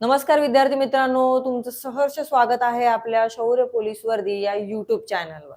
नमस्कार विद्यार्थी मित्रांनो तुमचं सहर्ष स्वागत आहे आपल्या शौर्य पोलीस वर्दी या युट्यूब चॅनलवर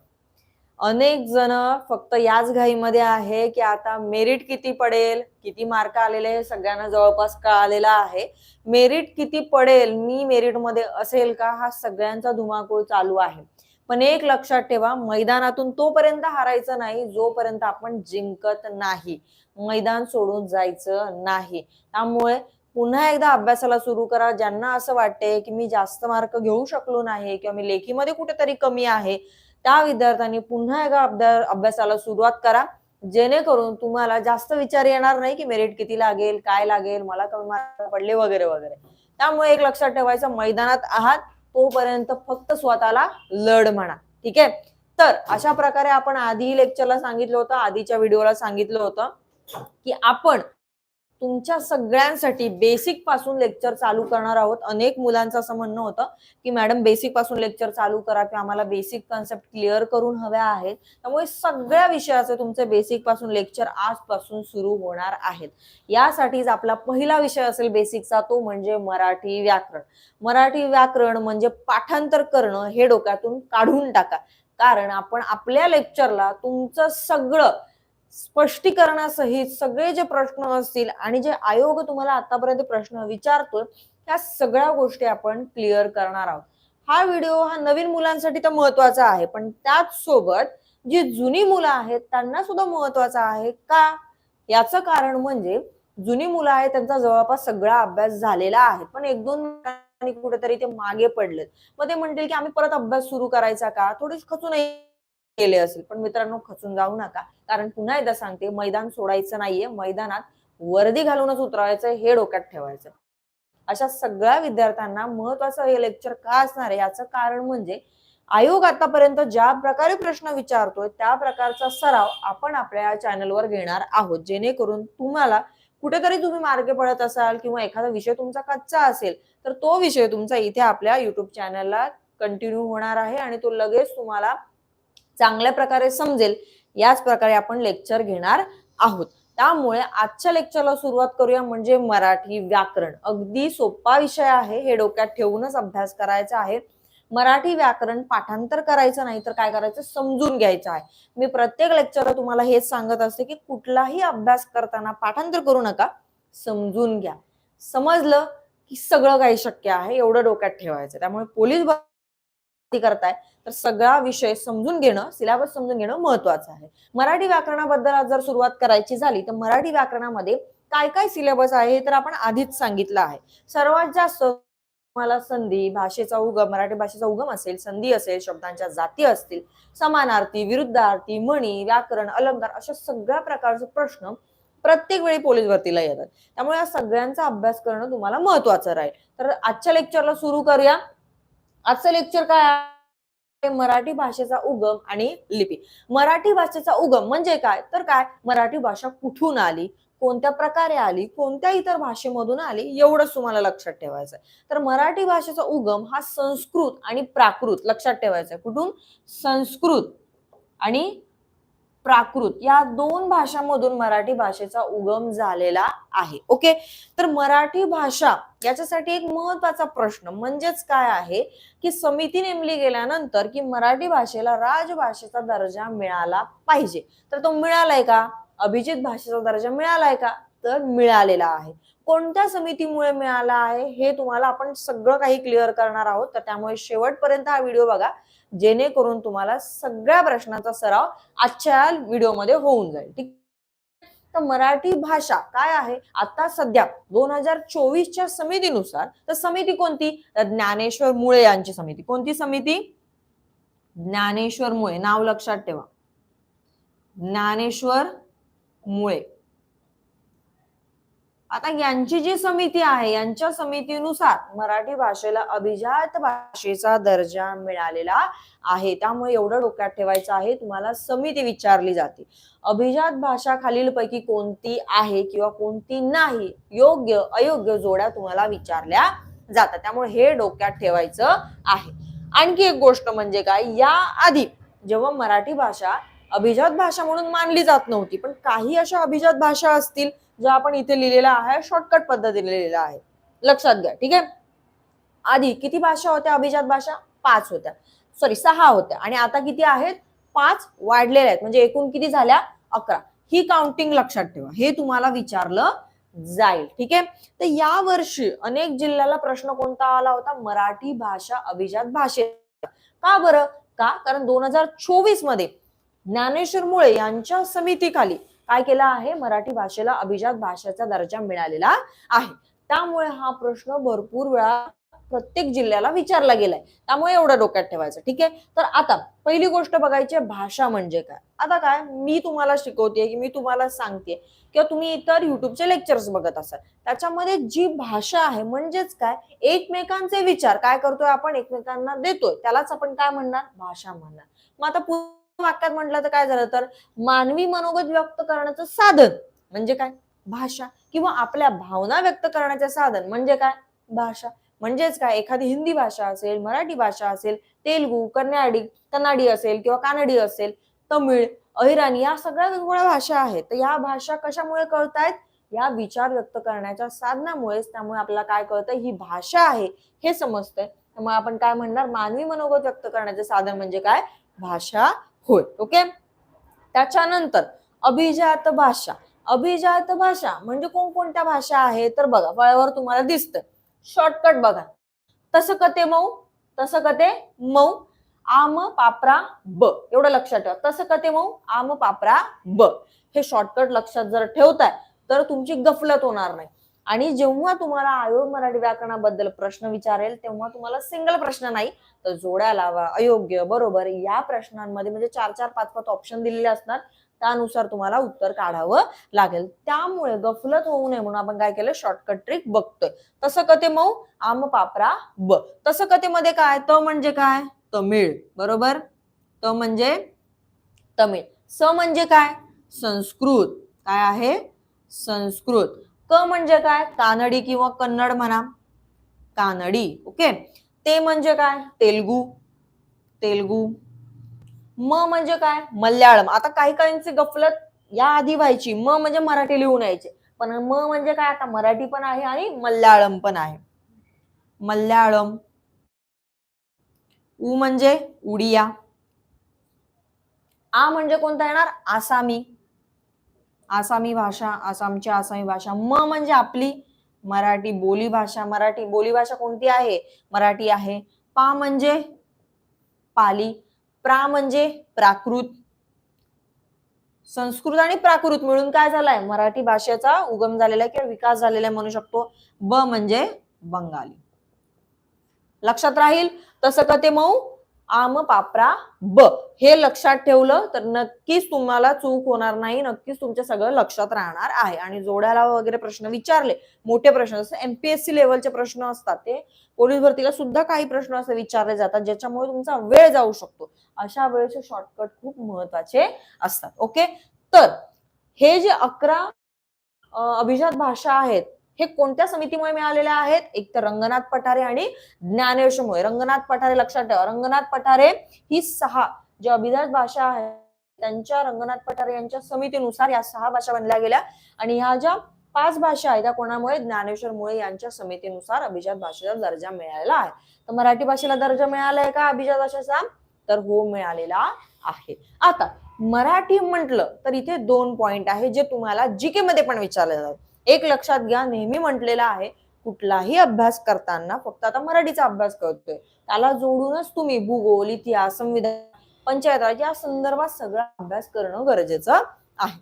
अनेक जण फक्त याच घाईमध्ये आहे की आता मेरिट किती पडेल किती मार्क आलेले हे सगळ्यांना जवळपास कळालेलं आहे. मेरिट किती पडेल मी मेरिटमध्ये असेल का हा सगळ्यांचा धुमाकूळ चालू आहे. पण एक लक्षात ठेवा मैदानातून तोपर्यंत हारायचं नाही जोपर्यंत आपण जिंकत नाही. मैदान सोडून जायचं नाही. त्यामुळे पुन्हा एकदा अभ्यासाला सुरू करा. ज्यांना असं वाटते की मी जास्त मार्क घेऊ शकलो नाही किंवा मी लेखीमध्ये कुठेतरी कमी आहे त्या विद्यार्थ्यांनी पुन्हा एकदा अभ्यासाला सुरुवात करा. जेणेकरून तुम्हाला जास्त विचार येणार नाही की मेरिट किती लागेल काय लागेल मला कमी मार्क पडले वगैरे वगैरे. त्यामुळे एक लक्षात ठेवायचं मैदानात आहात तोपर्यंत फक्त स्वतःला लढ म्हणा. ठीक आहे? तर अशा प्रकारे आपण आधी लेक्चरला सांगितलं होतं आधीच्या व्हिडिओला सांगितलं होतं की आपण तुमच्या सगळ्यांसाठी बेसिकपासून लेक्चर चालू करणार आहोत. अनेक मुलांचं असं म्हणणं होतं की मॅडम बेसिकपासून लेक्चर चालू करा किंवा आम्हाला बेसिक कन्सेप्ट क्लिअर करून हव्या आहेत. त्यामुळे सगळ्या विषयाचे तुमचे बेसिकपासून लेक्चर आजपासून सुरू होणार आहेत. यासाठीच आपला पहिला विषय असेल बेसिकचा तो म्हणजे मराठी व्याकरण. मराठी व्याकरण म्हणजे पाठांतर करणं हे डोक्यातून काढून टाका. कारण आपण आपल्या लेक्चरला तुमचं सगळं स्पष्टीकरणासहित सगळे जे प्रश्न असतील आणि जे आयोग तुम्हाला आतापर्यंत प्रश्न विचारतोय त्या सगळ्या गोष्टी आपण क्लिअर करणार आहोत. हा व्हिडिओ हा नवीन मुलांसाठी तर महत्त्वाचा आहे पण त्याच सोबत जी जुनी मुलं आहेत त्यांना सुद्धा महत्त्वाचा आहे का? याचं कारण म्हणजे जुनी मुलं आहेत त्यांचा जवळपास सगळा अभ्यास झालेला आहे. पण एक दोन कुठेतरी ते मागे पडलेत. मग ते म्हणतील की आम्ही परत अभ्यास सुरू करायचा का? थोडी खचून केले असेल. पण मित्रांनो खचून जाऊ नका. कारण पुन्हा एकदा सांगते मैदान सोडायचं नाहीये. मैदानात वर्दी घालूनच उतरायचं हे डोक्यात ठेवायचं अशा सगळ्या विद्यार्थ्यांना महत्वाचं हे लेक्चर का असणार आहे? याचं कारण म्हणजे आयोग आतापर्यंत ज्या प्रकारे प्रश्न विचारतोय त्या प्रकारचा सराव आपण आपल्या चॅनलवर घेणार आहोत. जेणेकरून तुम्हाला कुठेतरी तुम्ही मार्गे पडत असाल किंवा एखादा विषय तुमचा कच्चा असेल तर तो विषय तुमचा इथे आपल्या युट्यूब चॅनलला कंटिन्यू होणार आहे आणि तो लगेच तुम्हाला चांगल्या प्रकारे समजेल याच प्रकारे आपण लेक्चर घेणार आहोत. त्यामुळे आजच्या लेक्चरला सुरुवात करूया म्हणजे मराठी व्याकरण. अगदी सोपा विषय आहे हे डोक्यात ठेवूनच अभ्यास करायचा आहे. मराठी व्याकरण पाठांतर करायचं नाही तर काय करायचं? समजून घ्यायचं आहे. मी प्रत्येक लेक्चरला तुम्हाला हेच सांगत असते की कुठलाही अभ्यास करताना पाठांतर करू नका समजून घ्या. समजलं की सगळं काही शक्य आहे एवढं डोक्यात ठेवायचं त्यामुळे पोलीस करताय तर सगळा विषय समजून घेणं सिलेबस समजून घेणं महत्वाचं आहे. मराठी व्याकरणाबद्दल आज जर सुरुवात करायची झाली तर मराठी व्याकरणामध्ये काय काय सिलेबस आहे हे तर आपण आधीच सांगितलं आहे. सर्वात जास्त तुम्हाला संधी भाषेचा उगम मराठी भाषेचा उगम असेल संधी असेल शब्दांच्या जाती असतील समानार्थी विरुद्धार्थी म्हणी व्याकरण अलंकार अशा सगळ्या प्रकारचे प्रश्न प्रत्येक वेळी पोलीस भरतीला येतात. त्यामुळे या सगळ्यांचा अभ्यास करणं तुम्हाला महत्वाचं राहील. तर आजच्या लेक्चरला सुरू करूया. आजचं लेक्चर काय मराठी भाषेचा उगम आणि लिपी. मराठी भाषेचा उगम म्हणजे काय? तर काय? मराठी भाषा कुठून आली? कोणत्या प्रकारे आली? कोणत्या इतर भाषेमधून आली? एवढंच तुम्हाला लक्षात ठेवायचं आहे. तर मराठी भाषेचा उगम हा संस्कृत आणि प्राकृत लक्षात ठेवायचा आहे. कुठून? संस्कृत आणि प्राकृत या दोन भाषांमधून मराठी भाषेचा उगम झालेला आहे. ओके तर मराठी भाषा याच्यासाठी एक महत्त्वाचा प्रश्न म्हणजेच काय आहे? की समिती नेमली गेल्यानंतर की मराठी भाषेला राजभाषेचा दर्जा मिळाला पाहिजे. तर तो मिळालाय का? अभिजित भाषेचा दर्जा मिळालाय का? तर मिळालेला आहे. कोणत्या समितीमुळे मिळाला आहे? हे तुम्हाला आपण सगळं काही क्लिअर करणार आहोत. तर त्यामुळे शेवटपर्यंत हा व्हिडिओ बघा. जेणेकरून तुम्हाला सगळ्या प्रश्नाचा सराव आजच्या व्हिडिओमध्ये होऊन जाईल. ठीक? तर मराठी भाषा काय आहे? आता सध्या दोन हजार चोवीसच्या समितीनुसार तर समिती कोणती? तर ज्ञानेश्वर मुळे यांची समिती. कोणती समिती? ज्ञानेश्वर मुळे. नाव लक्षात ठेवा. ज्ञानेश्वर मुळे. आता यांची जी समिती आहे यांच्या समितीनुसार मराठी भाषेला अभिजात भाषेचा दर्जा मिळालेला आहे. त्यामुळे एवढं डोक्यात ठेवायचं आहे तुम्हाला समिती विचारली जाते. अभिजात भाषा खालीलपैकी कोणती आहे किंवा कोणती नाही योग्य अयोग्य जोड्या तुम्हाला विचारल्या जातात. त्यामुळे हे डोक्यात ठेवायचं आहे. आणखी एक गोष्ट म्हणजे काय या आधी जेव्हा मराठी भाषा अभिजात भाषा म्हणून मानली जात नव्हती पण काही अशा अभिजात भाषा असतील जो आपण इथे लिहिलेला आहे शॉर्टकट पद्धतीने लिहिलेला आहे. लक्षात घ्या ठीक आहे? आधी किती भाषा होत्या अभिजात भाषा? पाच होत्या. सॉरी सहा होत्या. आणि आता किती आहेत? पाच वाढलेल्या आहेत. म्हणजे एकूण किती झाल्या? अकरा. ही काउंटिंग लक्षात ठेवा. हे तुम्हाला विचारलं जाईल ठीक आहे? तर या वर्षी अनेक जिल्ह्याला प्रश्न कोणता आला होता? मराठी भाषा अभिजात भाषेत. का बरं? का? कारण दोन हजार चोवीसमध्ये ज्ञानेश्वर मुळे यांच्या समितीखाली काय केलं आहे? मराठी भाषेला अभिजात भाषेचा दर्जा मिळालेला आहे. त्यामुळे हा प्रश्न भरपूर वेळा प्रत्येक जिल्ह्याला विचारला गेलाय. त्यामुळे एवढं डोक्यात ठेवायचं ठीक आहे? तर आता पहिली गोष्ट बघायची भाषा म्हणजे काय? आता काय मी तुम्हाला शिकवते की मी तुम्हाला सांगते किंवा तुम्ही इतर युट्यूबचे लेक्चर्स बघत असाल. त्याच्यामध्ये जी भाषा आहे म्हणजेच काय? एकमेकांचे विचार. काय करतोय आपण? एकमेकांना देतोय. त्यालाच आपण काय म्हणणार? भाषा म्हणणार. मग आता वाक्यात म्हटलं तर काय झालं तर मानवी मनोगत व्यक्त करण्याचं साधन म्हणजे काय? भाषा किंवा आपल्या भावना व्यक्त करण्याचे साधन म्हणजे काय? भाषा. म्हणजेच काय? एखादी हिंदी भाषा असेल मराठी भाषा असेल तेलगू कन्याडी कन्नाडी असेल किंवा कानडी असेल तमिळ अहिराणी या सगळ्या वेगवेगळ्या भाषा आहेत. तर या भाषा कशामुळे कळतायत? या विचार व्यक्त करण्याच्या साधनामुळेच त्यामुळे आपल्याला काय कळतं? ही भाषा आहे. हे समजतंय. त्यामुळे आपण काय म्हणणार? मानवी मनोगत व्यक्त करण्याचे साधन म्हणजे काय? भाषा होय ओके त्याच्यानंतर अभिजात भाषा. अभिजात भाषा म्हणजे कोणकोणत्या भाषा आहेत? तर बघा फळ्यावर तुम्हाला दिसतं शॉर्टकट बघा. तसं कते मऊ? तसं कते मऊ. आम पापरा ब. एवढं लक्षात ठेवा. तसं कते मऊ? आम पापरा ब. हे शॉर्टकट लक्षात जर ठेवताय तर तुमची गफलत होणार नाही. आणि जेव्हा तुम्हाला आयोग मराठी व्याकरणाबद्दल प्रश्न विचारेल तेव्हा तुम्हाला सिंगल प्रश्न नाही तर जोड्या लावा अयोग्य बरोबर. या प्रश्नांमध्ये म्हणजे चार चार पाच पाच ऑप्शन दिलेले असणार त्यानुसार तुम्हाला उत्तर काढावं लागेल. त्यामुळे गफलत होऊ नये म्हणून आपण काय केलं? शॉर्टकट ट्रिक बघतोय. तसं कथे मऊ? आम पापरा ब. तसं कथेमध्ये काय? त म्हणजे काय? तमिळ. बरोबर? त म्हणजे तमिळ. स म्हणजे काय? संस्कृत. काय आहे? संस्कृत. क म्हणजे काय? कानडी किंवा कन्नड म्हणा. कानडी ओके? ते म्हणजे काय? तेलगू. तेलगू. म म्हणजे काय? मल्याळम. आता काही काहींची गफलत या आधी व्हायची. म म्हणजे मराठी लिहून यायचे. पण म म्हणजे काय? आता मराठी पण आहे आणि मल्याळम पण आहे. मल्याळम. उ म्हणजे उडिया. आ म्हणजे कोणता येणार? आसामी. आसामी भाषा आसामची आसामी भाषा. म म्हणजे आपली मराठी बोली भाषा मराठी बोली भाषा कोणती आहे? मराठी आहे पा म्हणजे पाली प्रा म्हणजे प्राकृत. संस्कृत आणि प्राकृत मिळून काय झालाय? मराठी भाषेचा उगम झालेला आहे किंवा विकास झालेला आहे म्हणू शकतो. ब म्हणजे बंगाली. लक्षात राहील? तसं का ते मऊ? आम पापरा ब. हे लक्षात ठेवलं तर नक्कीच तुम्हाला चूक होणार नाही नक्कीच तुमच्या सगळं लक्षात राहणार आहे. आणि जोड्याला वगैरे प्रश्न विचारले मोठे प्रश्न जसं एमपीएससी लेवलचे प्रश्न असतात ते पोलीस भरतीला सुद्धा काही प्रश्न असे विचारले जातात ज्याच्यामुळे तुमचा वेळ जाऊ शकतो. अशा वेळेचे शॉर्टकट खूप महत्त्वाचे असतात. ओके तर हे जे अकरा अभिजात भाषा आहेत हे कोणत्या समितीमुळे मिळालेल्या आहेत? एक तर रंगनाथ पठारे आणि ज्ञानेशमुळे रंगनाथ पठारे लक्षात ठेवा. रंगनाथ पठारे ही सहा ज्या अभिजात भाषा आहेत त्यांच्या रंगनाथ पठारे यांच्या समितीनुसार या सहा भाषा बनल्या गेल्या. आणि ह्या ज्या पाच भाषा आहेत त्या कोणामुळे? ज्ञानेश्वर मुळे यांच्या समितीनुसार अभिजात भाषेचा दर्जा मिळालेला आहे. तर मराठी भाषेला दर्जा मिळाला आहे का अभिजात भाषेचा? तर हो मिळालेला आहे. आता मराठी म्हटलं तर इथे दोन पॉइंट आहे जे तुम्हाला जीके मध्ये पण विचारले जातात. एक लक्षात घ्या नेहमी म्हटलेला आहे कुठलाही अभ्यास करताना फक्त आता मराठीचा अभ्यास करतोय. त्याला जोडूनच तुम्ही भूगोल इतिहास संविधान पंचायत या संदर्भात सगळा अभ्यास करणं गरजेचं आहे.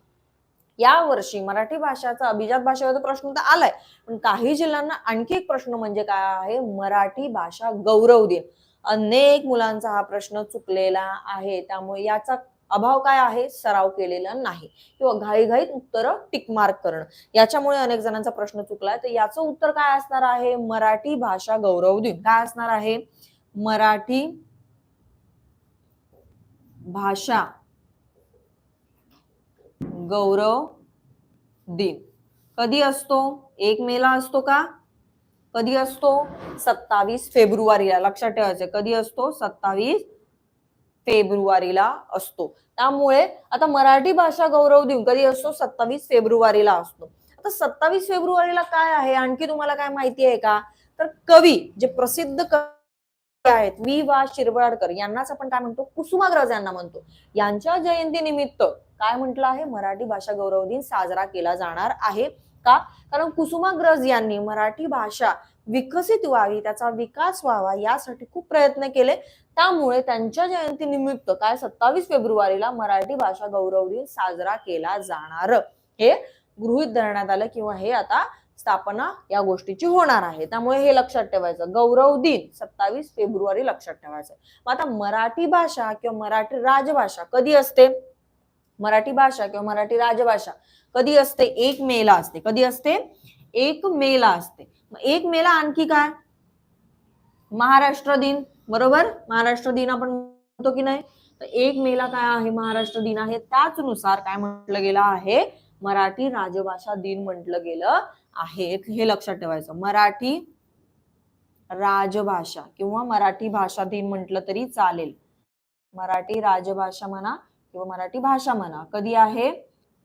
या वर्षी मराठी भाषाचा अभिजात भाषेवर प्रश्न तर आलाय पण काही जिल्ह्यांना आणखी एक प्रश्न म्हणजे काय आहे? मराठी भाषा गौरव दिन. अनेक मुलांचा हा प्रश्न चुकलेला आहे त्यामुळे याचा अभाव काय आहे? सराव केलेला नाही. किंवा घाईघाईत उत्तर टिकमार्क करणं. याच्यामुळे अनेक जणांचा प्रश्न चुकलाय. तर याचं उत्तर काय असणार आहे? मराठी भाषा गौरव दिन. काय असणार आहे? मराठी भाषा गौरव दिन. कधी असतो? एक मेला असतो का? कधी असतो? सत्तावीस फेब्रुवारीला. लक्षात ठेवायचं. कधी असतो? सत्तावीस फेब्रुवारीला असतो. त्यामुळे आता मराठी भाषा गौरव दिन कधी असतो? सत्तावीस फेब्रुवारीला असतो. आता सत्तावीस फेब्रुवारीला काय आहे? आणखी तुम्हाला काय माहिती आहे का? तर कवी जे प्रसिद्ध कवी आहेत वि वा शिरवाडकर यांनाच आपण काय म्हणतो? कुसुमाग्रज यांना म्हणतो. यांच्या जयंती निमित्त काय म्हटलं आहे? मराठी भाषा गौरव दिन साजरा केला जाणार आहे. का? कारण कुसुमाग्रज यांनी मराठी भाषा विकसित व्हावी त्याचा विकास व्हावा यासाठी खूप प्रयत्न केले. त्यामुळे त्यांच्या जयंती निमित्त काय सत्तावीस फेब्रुवारीला मराठी भाषा गौरव दिन साजरा केला जाणार. हे गृहित धरण्यात आलं किंवा हे आता स्थापना या गोष्टीची होणार आहे. त्यामुळे हे लक्षात ठेवायचं गौरव दिन सत्तावीस फेब्रुवारी लक्षात ठेवायचं. मग आता मराठी भाषा किंवा मराठी राजभाषा कधी असते? मराठी भाषा किंवा मराठी राजभाषा कधी असते? एक मेला असते. कधी असते? एक मेला असते. एक मेला आणखी काय? महाराष्ट्र दिन बरोबर? महाराष्ट्र दिन आपण म्हणतो की नाही? तर एक मेला काय आहे महाराष्ट्र दिन आहे? त्याचनुसार काय म्हटलं गेलं आहे? मराठी राजभाषा दिन म्हटलं गेलं आहे. हे लक्षात ठेवायचं. मराठी राजभाषा किंवा मराठी भाषा दिन म्हटलं तरी चालेल. मराठी राजभाषा म्हणा किंवा मराठी भाषा म्हणा कधी आहे?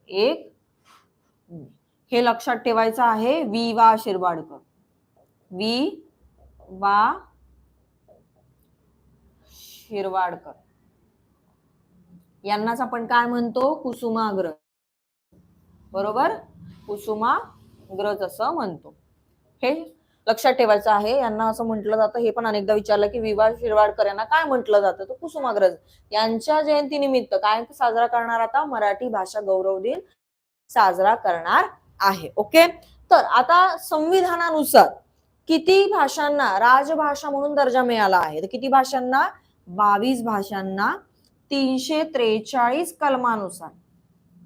एक हे लक्षात ठेवायचं आहे. वि वा शिरवाडकर वी वा शिरवाडकर. यांनाच आपण काय म्हणतो? कुसुमाग्रज. बरोबर? कुसुमाग्रज असं म्हणतो. हे लक्षात ठेवायचं आहे. यांना असं म्हटलं जातं. हे पण अनेकदा विचारलं की विवा शिरवाडकर यांना काय म्हटलं जातं? तर कुसुमाग्रज. यांच्या जयंतीनिमित्त काय साजरा करणार आता? मराठी भाषा गौरव दिन साजरा करणार आहे. ओके? तर आता संविधानानुसार किती भाषांना राजभाषा म्हणून दर्जा मिळाला आहे? तर किती भाषांना? बावीस भाषांना तीनशे त्रेचाळीस कलमानुसार.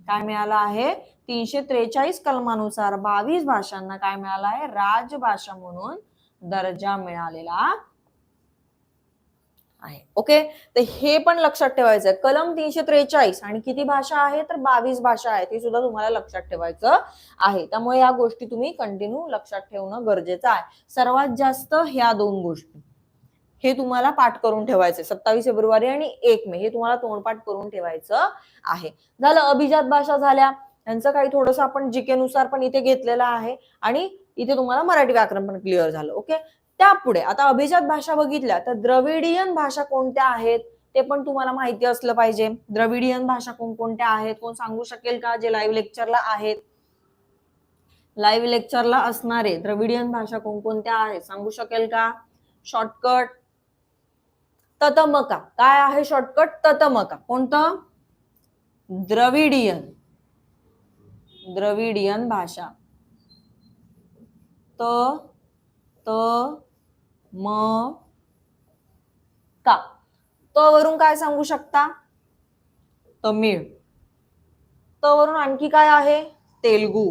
काय मिळालं आहे? तीनशे त्रेचाळीस कलमानुसार बावीस भाषांना काय मिळालं आहे? राजभाषा म्हणून दर्जा मिळालेला आहे. ओके तर हे पण लक्षात ठेवायचं आहे कलम तीनशे त्रेचाळीस आणि किती भाषा आहे? तर बावीस भाषा आहे. ती सुद्धा तुम्हाला लक्षात ठेवायचं आहे. त्यामुळे या गोष्टी तुम्ही कंटिन्यू लक्षात ठेवणं गरजेचं आहे. सर्वात जास्त ह्या दोन गोष्टी. हे तुम्हाला पाठ करून ठेवायचे सत्तावीस फेब्रुवारी आणि एक मे. हे तुम्हाला तोंडपाठ करून ठेवायचं आहे. झालं अभिजात भाषा झाल्या. यांचं काही थोडंसं आपण जीके नुसार पण इथे घेतलेलं आहे. आणि इथे तुम्हाला मराठी व्याकरण पण क्लिअर झालं. ओके त्यापुढे आता अभिजात भाषा बघितल्या तर द्रविडियन भाषा कोणत्या आहेत? ते पण तुम्हाला माहिती असलं पाहिजे. द्रविडियन भाषा कोणकोणत्या आहेत? कोण सांगू शकेल का जे लाईव्ह लेक्चरला आहेत? लाईव्ह लेक्चरला असणारे द्रविडियन भाषा कोणकोणत्या आहेत? सांगू शकेल का? शॉर्टकट ततमका. काय आहे शॉर्टकट ततमका. कोणतं? द्रविडियन. द्रविडियन भाषा. त त म का? त वरून काय सांगू शकता? तमिळ. त वरून आणखी काय आहे? तेलगू.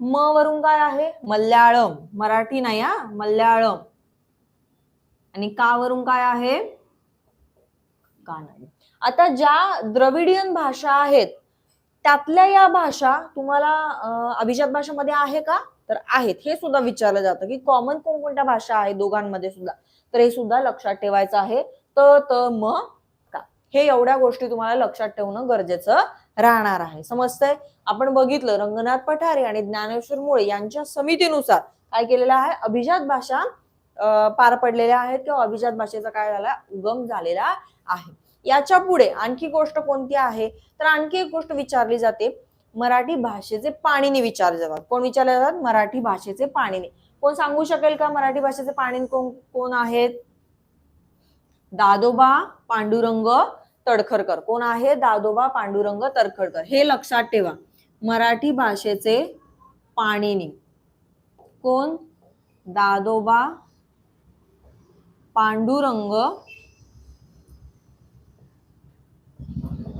म वरून काय आहे? मल्याळम. मराठी नाही हा? मल्याळम. आणि का वरून काय आहे? कानडी आता ज्या द्रविडियन भाषा आहेत त्यातल्या या भाषा तुम्हाला अभिजात भाषेमध्ये आहे का? तर आहेत. हे सुद्धा विचारलं जातं की कॉमन कोणकोणत्या भाषा आहे दोघांमध्ये सुद्धा? तर हे सुद्धा लक्षात ठेवायचं आहे. त त म का. हे एवढ्या गोष्टी तुम्हाला लक्षात ठेवणं गरजेचं राहणार आहे. समजतंय? आपण बघितलं रंगनाथ पठारे आणि ज्ञानेश्वर मुळे यांच्या समितीनुसार काय केलेलं आहे? अभिजात भाषा पार पडलेल्या आहेत किंवा अभिजात भाषेचा काय झाला? उगम झालेला आहे. याच्यापुढे आणखी गोष्ट कोणती आहे? तर आणखी एक गोष्ट विचारली जाते. मराठी भाषेचे पाणीने विचार जातात कोण विचारले जातात मराठी भाषेचे पाणीने. कोण सांगू शकेल का मराठी भाषेचे पाणी कोण कोण आहेत? दादोबा पांडुरंग तडखरकर. कोण आहे? दादोबा पांडुरंग तडखरकर. हे लक्षात ठेवा. मराठी भाषेचे पाणीनी. कोण? दादोबा पांडुरंग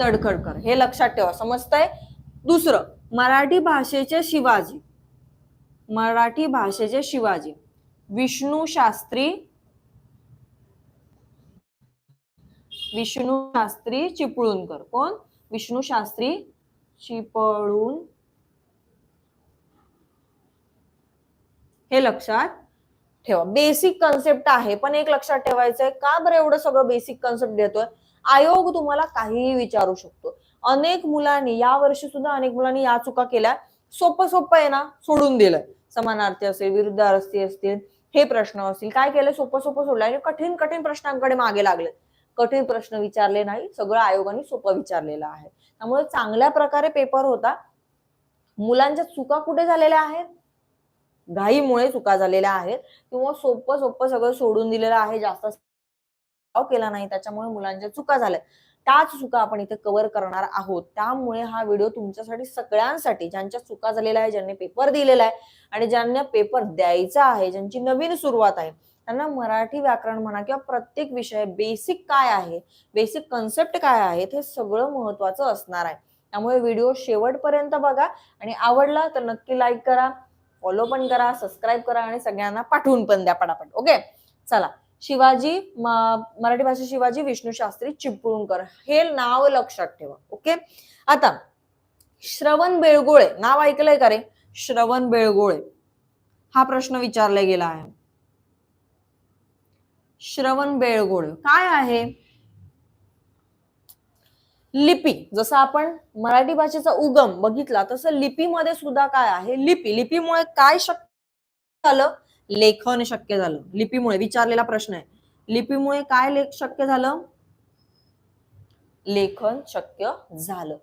तडखडकर हे लक्षात ठेवा. समजतंय? दुसरं मराठी भाषेचे शिवाजी. मराठी भाषेचे शिवाजी. विष्णू शास्त्री विष्णू शास्त्री चिपळूणकर. कोण? विष्णू शास्त्री चिपळूण. हे लक्षात ठेवा. बेसिक कन्सेप्ट आहे पण एक लक्षात ठेवायचं आहे का बरं एवढं सगळं बेसिक कन्सेप्ट देतोय? आयोग तुम्हाला काहीही विचारू शकतो. अनेक मुलांनी या वर्षी सुद्धा अनेक मुलांनी या चुका केल्या. सोपं सोपं आहे ना सोडून दिलंय. समानार्थी असेल विरुद्धार्थी असतील हे प्रश्न असतील. काय केलं सोपं सोपं सोडलं आणि कठीण कठीण प्रश्नांकडे मागे लागले कठीण प्रश्न विचारले नाही सगळं आयोगाने सोपं विचारलेलं आहे. त्यामुळे चांगल्या प्रकारे पेपर होता. मुलांच्या चुका कुठे झालेल्या आहेत? घाईमुळे चुका झालेल्या आहेत. किंवा सोपं सोपं सगळं सोडून दिलेलं आहे जास्त केला नाही त्याच्यामुळे मुलांच्या चुका झाल्या. त्याच चुका आपण इथे कव्हर करणार आहोत. त्यामुळे हा व्हिडिओ तुमच्यासाठी सगळ्यांसाठी ज्यांच्या चुका झालेल्या आहे ज्यांनी पेपर दिलेला आहे आणि ज्यांना पेपर द्यायचा आहे ज्यांची नवीन सुरुवात आहे त्यांना मराठी व्याकरण म्हणा किंवा प्रत्येक विषय बेसिक काय आहे बेसिक कन्सेप्ट काय आहेत हे सगळं महत्वाचं असणार आहे. त्यामुळे व्हिडिओ शेवटपर्यंत बघा आणि आवडला तर नक्की लाईक करा फॉलो पण करा सबस्क्राईब करा आणि सगळ्यांना पाठवून पण द्या पटापट. ओके चला. शिवाजी मराठी भाषा शिवाजी विष्णू शास्त्री चिपळूणकर. हे नाव लक्षात ठेवा ओके आता श्रवण बेळगोळे नाव ऐकलंय का रे? श्रवण बेळगोळे. हा प्रश्न विचारला गेला आहे. श्रवण बेळगोळे. काय आहे? लिपी. जसं आपण मराठी भाषेचा उगम बघितला तसं लिपीमध्ये सुद्धा काय आहे? लिपी. लिपीमुळे काय शक्य झालं? लेखन शक्य झालं. लिपीमुळे विचारलेला प्रश्न आहे. लिपीमुळे काय लेख शक्य झालं? लेखन शक्य झालं.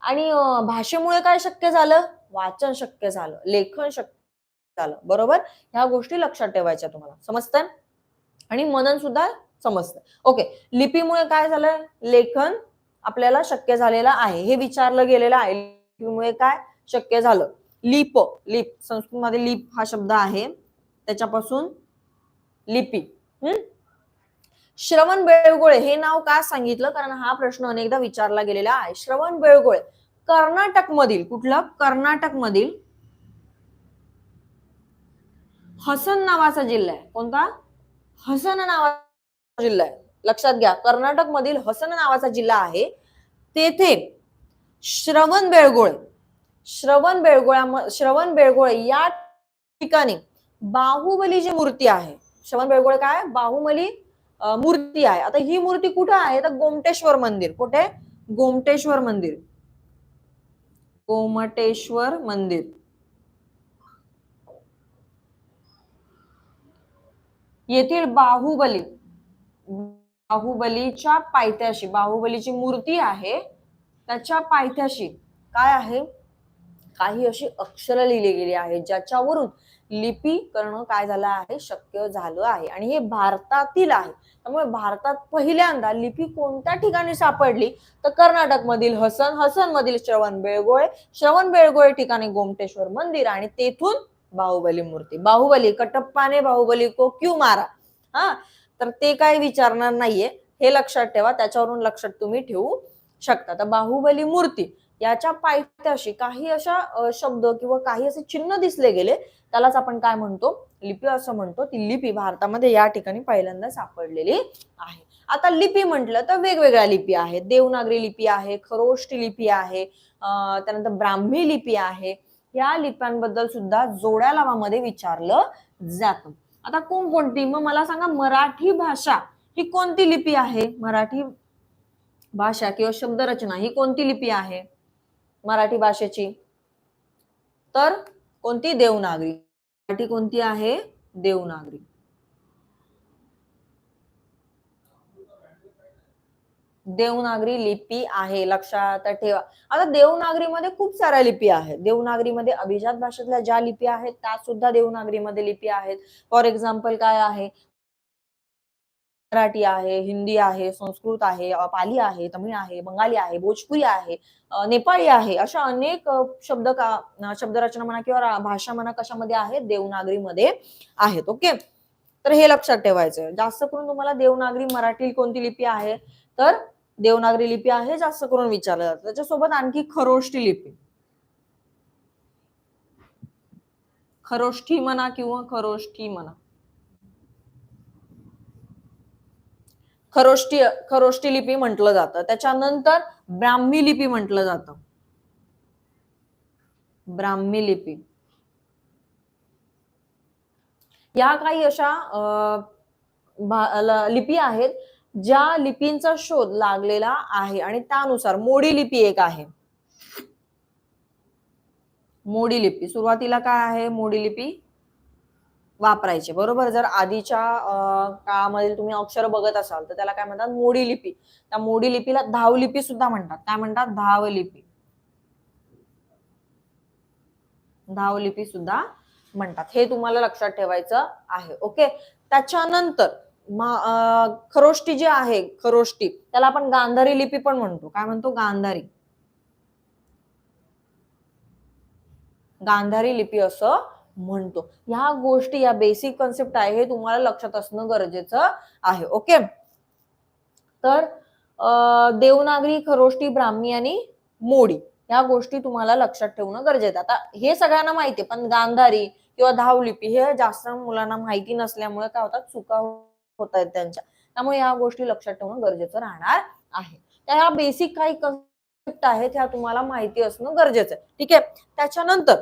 आणि भाषेमुळे काय शक्य झालं? वाचन शक्य झालं. लेखन शक्य झालं. बरोबर? ह्या गोष्टी लक्षात ठेवायच्या तुम्हाला. समजतंय? आणि मनन सुद्धा समजतंय. ओके. लिपीमुळे काय झालं लेखन आपल्याला शक्य झालेलं आहे. हे विचारलं गेलेलं आहे. लिपीमुळे काय शक्य झालं? लिप. लिप. संस्कृतमध्ये लिप हा शब्द आहे. त्याच्यापासून लिपी. हम्म श्रवण बेळगोळे हे नाव का सांगितलं? कारण हा प्रश्न अनेकदा विचारला गेलेला आहे. श्रवण बेळगोळे कर्नाटक मधील कुठलं? कर्नाटक मधील हसन नावाचा जिल्हा आहे. कोणता? हसन नावाचा जिल्हा आहे. लक्षात घ्या कर्नाटक मधील हसन नावाचा जिल्हा आहे. तेथे श्रवण बेळगोळे श्रवण बेळगोळ्या श्रवण बेळगोळे या ठिकाणी बाहुबली जी मूर्ती आहे. श्रवण बेळगोळे काय? बाहुबली मूर्ती आहे. आता ही मूर्ती कुठे आहे? तर गोमटेश्वर मंदिर. कुठे? गोमटेश्वर मंदिर. गोमटेश्वर मंदिर. येथील बाहुबली बाहुबलीच्या पायथ्याशी बाहुबलीची मूर्ती आहे. त्याच्या पायथ्याशी काय आहे? काही अशी अक्षरं लिहिली गेली आहेत ज्याच्यावरून लिपी करणं काय झालं आहे? शक्य झालं आहे. आणि हे भारतातील आहे. त्यामुळे भारतात पहिल्यांदा लिपी कोणत्या ठिकाणी सापडली? तर कर्नाटक मधील हसन हसन मधील श्रवण बेळगोळे श्रवण बेळगोळे ठिकाणी गोमटेश्वर मंदिर आणि तेथून बाहुबली मूर्ती. बाहुबली कटप्पाने बाहुबली को क्यू मारा? हा? तर ते काय विचारणार नाहीये. हे लक्षात ठेवा. त्याच्यावरून लक्षात तुम्ही ठेवू शकता. तर बाहुबली मूर्ती याच्या पायथ्याशी काही अशा शब्द किंवा काही असे चिन्ह दिसले गेले त्यालाच आपण काय म्हणतो? लिपी असं म्हणतो. ती लिपी भारतामध्ये या ठिकाणी पहिल्यांदा सापडलेली आहे. आता लिपी म्हटलं तर वेगवेगळ्या लिपी आहेत. देवनागरी लिपी आहे खरोष्टी लिपी आहे त्यानंतर ब्राह्मी लिपी आहे. या लिप्यांबद्दल सुद्धा जोड्या लावामध्ये विचारलं जातं. आता कोणकोणती मग मला सांगा मराठी भाषा ही कोणती लिपी आहे? मराठी भाषा किंवा शब्दरचना ही कोणती लिपी आहे? मराठी भाषेची. तर कोणती? देवनागरी मराठी कोणती आहे? देवनागरी देवनागरी लिपी आहे. लक्षात ठेवा. आता देवनागरीमध्ये खूप साऱ्या लिपी आहेत. देवनागरीमध्ये अभिजात भाषेतल्या ज्या लिपी आहेत त्या सुद्धा देवनागरीमध्ये लिपी आहेत. फॉर एक्झाम्पल काय आहे? मराठी आहे हिंदी आहे संस्कृत आहे पाली आहे तमिळ आहे बंगाली आहे भोजपुरी आहे नेपाळी आहे अशा अनेक शब्द का शब्दरचना म्हणा किंवा भाषा म्हणा कशामध्ये आहेत देवनागरीमध्ये आहेत ओके? तर हे लक्षात ठेवायचं जास्त करून तुम्हाला देवनागरी मराठी कोणती लिपी आहे? तर देवनागरी लिपी आहे जास्त करून विचारलं जातं. त्याच्यासोबत आणखी खरोष्टी लिपी. खरोष्ठी म्हणा किंवा खरोष्ठी म्हणा. खरोष्टी खरोष्टी लिपी म्हटलं जातं. त्याच्यानंतर ब्राह्मी लिपी म्हटलं जातं. ब्राह्मी लिपी. या काही अशा लिपी आहेत ज्या लिपींचा शोध लागलेला आहे आणि त्यानुसार मोडी लिपी एक आहे. मोडी लिपी. सुरुवातीला काय आहे मोडी लिपी? वापरायचे. बरोबर? जर आधीच्या काळामध्ये तुम्ही अक्षर बघत असाल तर त्याला काय म्हणतात? मोडी लिपी. त्या मोडी लिपीला धावलिपी सुद्धा म्हणतात. काय म्हणतात? धावलिपी धावलिपी सुद्धा म्हणतात. हे तुम्हाला लक्षात ठेवायचं आहे. ओके? त्याच्यानंतर खरोष्टी जी आहे खरोष्टी त्याला आपण गांधारी लिपी पण म्हणतो. काय म्हणतो? गांधारी. गांधारी लिपी असं म्हणतो. ह्या गोष्टी या बेसिक कन्सेप्ट आहे हे तुम्हाला लक्षात असणं गरजेचं आहे. ओके तर देवनागरी खरोष्टी ब्राह्मी आणि मोडी या गोष्टी तुम्हाला लक्षात ठेवणं गरजेचं आता हे सगळ्यांना माहिती पण गांधारी किंवा धावलिपी हे जास्त मुलांना माहिती नसल्यामुळे काय होतात? चुका होत आहेत त्यांच्या. त्यामुळे या गोष्टी लक्षात ठेवणं गरजेचं राहणार आहे. त्या ह्या बेसिक काही कन्सेप्ट आहेत ह्या तुम्हाला माहिती असणं गरजेचं आहे. ठीक आहे? त्याच्यानंतर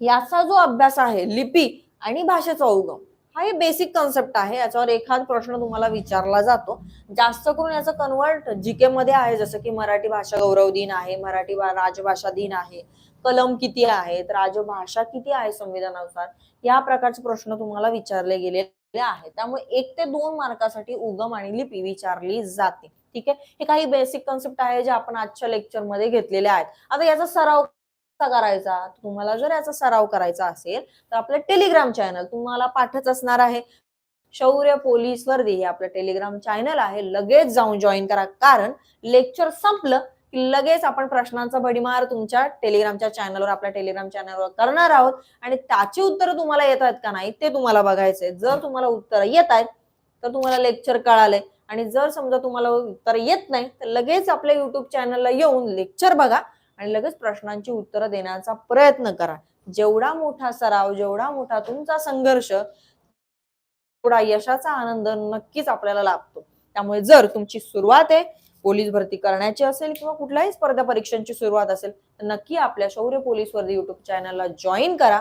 याचा जो अभ्यास आहे लिपी आणि भाषेचा उगम हा हे बेसिक कन्सेप्ट आहे. याच्यावर एखाद प्रश्न तुम्हाला विचारला जातो. जास्त करून याचा कन्वर्ट जीके मध्ये आहे जसं की मराठी भाषा गौरव दिन आहे मराठी भा- राजभाषा दिन आहे कलम किती आहेत राजभाषा किती आहे संविधानानुसार या प्रकारचे प्रश्न तुम्हाला विचारले गेलेले आहेत. त्यामुळे एक ते दोन मार्कासाठी उगम आणि लिपी विचारली जाते. ठीक आहे? हे काही बेसिक कन्सेप्ट आहे जे आपण आजच्या लेक्चरमध्ये घेतलेले आहेत. आता याचा सराव करायचा? तुम्हाला जर याचा सराव करायचा असेल तर आपलं टेलिग्राम चॅनल तुम्हाला पाठच असणार आहे. शौर्य पोलीस वर्दी हे आपलं टेलिग्राम चॅनल आहे. लगेच जाऊन जॉईन करा. कारण लेक्चर संपलं की लगेच आपण प्रश्नांचा भडीमार तुमच्या टेलिग्रामच्या चॅनलवर आपल्या टेलिग्राम चॅनलवर करणार आहोत. आणि त्याची उत्तरं तुम्हाला येत आहेत का नाही ते तुम्हाला बघायचंय जर तुम्हाला उत्तरं येत आहेत तर तुम्हाला लेक्चर कळालंय. आणि जर समजा तुम्हाला उत्तर येत नाही तर लगेच आपल्या युट्यूब चॅनलला येऊन लेक्चर बघा. आणि लगेच प्रश्नांची उत्तरं देण्याचा प्रयत्न करा. जेवढा मोठा सराव जेवढा मोठा तुमचा संघर्ष तेवढा यशाचा आनंद नक्कीच आपल्याला लाभतो. त्यामुळे जर तुमची सुरुवात आहे पोलीस भरती करण्याची असेल किंवा कुठल्याही स्पर्धा परीक्षांची सुरुवात असेल तर नक्की आपल्या शौर्य पोलीस वर्दी युट्यूब चॅनलला जॉईन करा.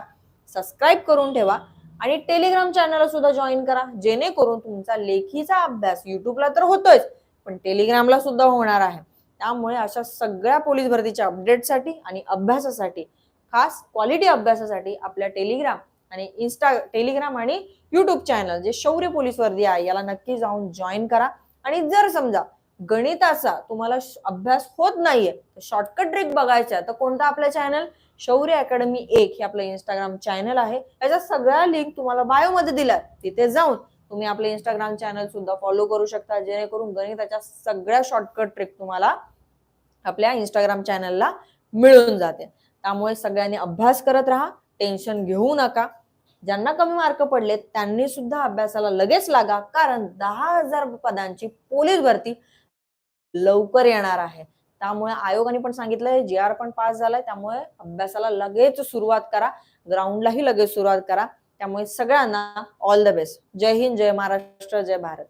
सबस्क्राईब करून ठेवा आणि टेलिग्राम चॅनलला सुद्धा जॉईन करा. जेणेकरून तुमचा लेखीचा अभ्यास युट्यूबला तर होतोच पण टेलिग्रामला सुद्धा होणार आहे. त्यामुळे अशा सगळ्या पोलीस भरतीच्या अपडेटसाठी आणि अभ्यासासाठी खास क्वालिटी अभ्यासासाठी आपल्या टेलिग्राम आणि इन्स्टा टेलिग्राम आणि युट्यूब चॅनल जे शौर्य पोलीस वर्दी आहे याला नक्की जाऊन जॉईन करा. आणि जर समजा गणिताचा तुम्हाला अभ्यास होत नाहीये शॉर्टकट ट्रिक बघायच्या तर कोणता आपलं चॅनल शौर्य अकॅडमी एक हे आपलं इंस्टाग्राम चॅनल आहे. याच्या सगळ्या लिंक तुम्हाला बायोमध्ये दिल्या तिथे जाऊन तुम्ही आपले इंस्टाग्राम चॅनल सुद्धा फॉलो करू शकता जेणेकरून गणिताच्या सगळ्या शॉर्टकट ट्रिक तुम्हाला आपल्या इंस्टाग्राम चॅनलला मिळून जाते. त्यामुळे सगळ्यांनी अभ्यास करत राहा टेन्शन घेऊ नका. ज्यांना कमी मार्क पडले त्यांनी सुद्धा अभ्यासाला लगेच लागा कारण दहा हजार पदांची पोलीस भरती लवकर येणार आहे. त्यामुळे आयोगाने पण सांगितलंय जी आर पण पास झालाय त्यामुळे अभ्यासाला लगेच सुरुवात करा ग्राउंडलाही लगेच सुरुवात करा. त्यामुळे सगळ्यांना ऑल द बेस्ट जय हिंद जय महाराष्ट्र जय भारत.